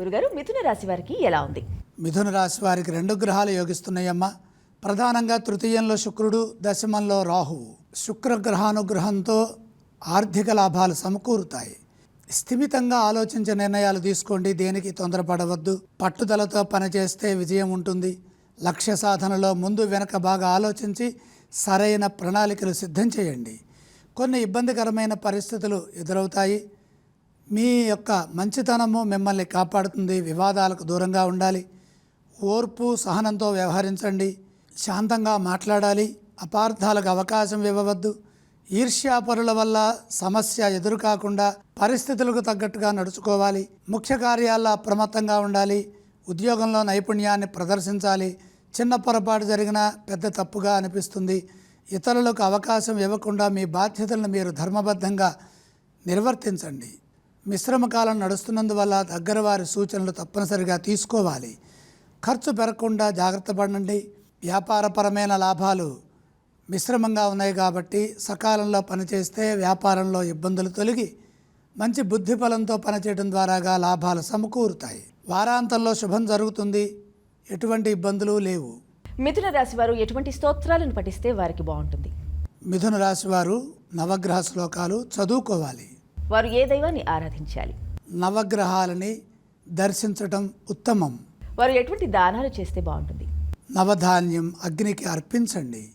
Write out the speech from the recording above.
గురుగారు మిథున రాశి వారికి ఎలా ఉంది? మిథున రాశి వారికి రెండు గ్రహాలు యోగిస్తున్నాయమ్మా. ప్రధానంగా తృతీయంలో శుక్రుడు దశమంలో రాహువు. శుక్రగ్రహానుగ్రహంతో ఆర్థిక లాభాలు సమకూరుతాయి. స్థిమితంగా ఆలోచించే నిర్ణయాలు తీసుకోండి దేనికి తొందరపడవద్దు. పట్టుదలతో పనిచేస్తే విజయం ఉంటుంది. లక్ష్య సాధనలో ముందు వెనక బాగా ఆలోచించి సరైన ప్రణాళికలు సిద్ధం చేయండి. కొన్ని ఇబ్బందికరమైన పరిస్థితులు ఎదురవుతాయి. మీ యొక్క మంచితనము మిమ్మల్ని కాపాడుతుంది వివాదాలకు దూరంగా ఉండాలి ఓర్పు సహనంతో వ్యవహరించండి శాంతంగా మాట్లాడాలి అపార్థాలకు అవకాశం ఇవ్వవద్దు ఈర్ష్యాపరుల వల్ల సమస్య ఎదురు కాకుండా పరిస్థితులకు తగ్గట్టుగా నడుచుకోవాలి ముఖ్య కార్యాల్లో అప్రమత్తంగా ఉండాలి ఉద్యోగంలో నైపుణ్యాన్ని ప్రదర్శించాలి చిన్న పొరపాటు జరిగినా పెద్ద తప్పుగా అనిపిస్తుంది ఇతరులకు అవకాశం ఇవ్వకుండా మీ బాధ్యతలను మీరు ధర్మబద్ధంగా నిర్వర్తించండి. మిశ్రమ కాలం నడుస్తున్నందువల్ల దగ్గర వారి సూచనలు తప్పనిసరిగా తీసుకోవాలి. ఖర్చు పెరగకుండా జాగ్రత్త పడండి. వ్యాపారపరమైన లాభాలు మిశ్రమంగా ఉన్నాయి కాబట్టి సకాలంలో పనిచేస్తే వ్యాపారంలో ఇబ్బందులు తొలగి మంచి బుద్ధి బలంతో పనిచేయడం ద్వారాగా లాభాలు సమకూరుతాయి. వారాంతంలో శుభం జరుగుతుంది. ఎటువంటి ఇబ్బందులు లేవు. మిథున రాశి వారు ఎటువంటి స్తోత్రాలను పఠిస్తే వారికి బాగుంటుంది? మిథున రాశి వారు నవగ్రహ శ్లోకాలు చదువుకోవాలి. వారు ఏ దైవాన్ని ఆరాధించాలి? నవగ్రహాలని దర్శించటం ఉత్తమం. వారు ఎటువంటి దానాలు చేస్తే బాగుంటుంది? నవధాన్యం అగ్నికి అర్పించండి.